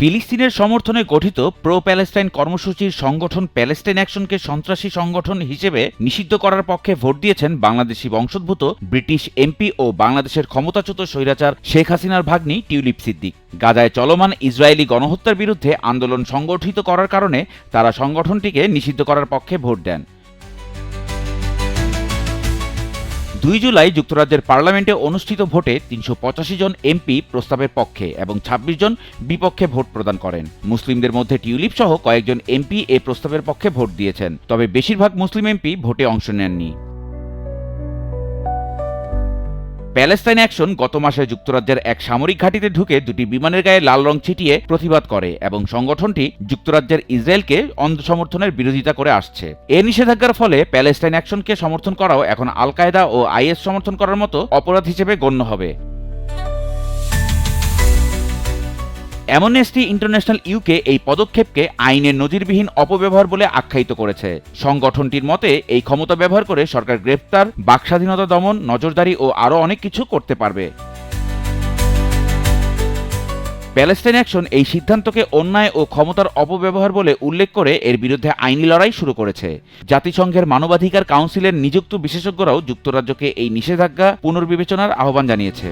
ফিলিস্তিনের সমর্থনে গঠিত প্রো প্যালেস্টাইন কর্মসূচির সংগঠন প্যালেস্টাইন অ্যাকশনকে সন্ত্রাসী সংগঠন হিসেবে নিষিদ্ধ করার পক্ষে ভোট দিয়েছেন বাংলাদেশি বংশোদ্ভূত ব্রিটিশ এমপি ও বাংলাদেশের ক্ষমতাচ্যুত স্বৈরাচার শেখ হাসিনার ভাগ্নি টিউলিপ সিদ্দিক। গাজায় চলমান ইসরায়েলি গণহত্যার বিরুদ্ধে আন্দোলন সংগঠিত করার কারণে তারা সংগঠনটিকে নিষিদ্ধ করার পক্ষে ভোট দেন। দুই জুলাই যুক্তরাজ্যের পার্লামেন্টে অনুষ্ঠিত ভোটে তিনশো পঁচাশি জন এমপি প্রস্তাবের পক্ষে এবং ২৬ জন বিপক্ষে ভোট প্রদান করেন। মুসলিমদের মধ্যে টিউলিপ সহ কয়েকজন এমপি এ প্রস্তাবের পক্ষে ভোট দিয়েছেন। তবে বেশিরভাগ মুসলিম এমপি ভোটে অংশ নেননি। প্যালেস্তাইন অ্যাকশন গত মাসে যুক্তরাজ্যের এক সামরিক ঘাঁটিতে ঢুকে দুটি বিমানের গায়ে লাল রং ছিটিয়ে প্রতিবাদ করে এবং সংগঠনটি যুক্তরাজ্যের ইসরায়েলকে অন্ধ সমর্থনের বিরোধিতা করে আসছে। এ নিষেধাজ্ঞার ফলে প্যালেস্তাইন অ্যাকশনকে সমর্থন করাও এখন আল কায়দা ও আইএস সমর্থন করার মতো অপরাধ হিসেবে গণ্য হবে। অ্যামনেস্টি ইন্টারন্যাশনাল ইউকে এই পদক্ষেপকে আইনের নজিরবিহীন অপব্যবহার বলে আখ্যায়িত করেছে। সংগঠনটির মতে, এই ক্ষমতা ব্যবহার করে সরকার গ্রেপ্তার, বাকস্বাধীনতা দমন, নজরদারি ও আরও অনেক কিছু করতে পারবে। প্যালেস্টাইন অ্যাকশন এই সিদ্ধান্তকে অন্যায় ও ক্ষমতার অপব্যবহার বলে উল্লেখ করে এর বিরুদ্ধে আইনি লড়াই শুরু করেছে। জাতিসংঘের মানবাধিকার কাউন্সিলের নিযুক্ত বিশেষজ্ঞরাও যুক্তরাজ্যকে এই নিষেধাজ্ঞা পুনর্বিবেচনার আহ্বান জানিয়েছে।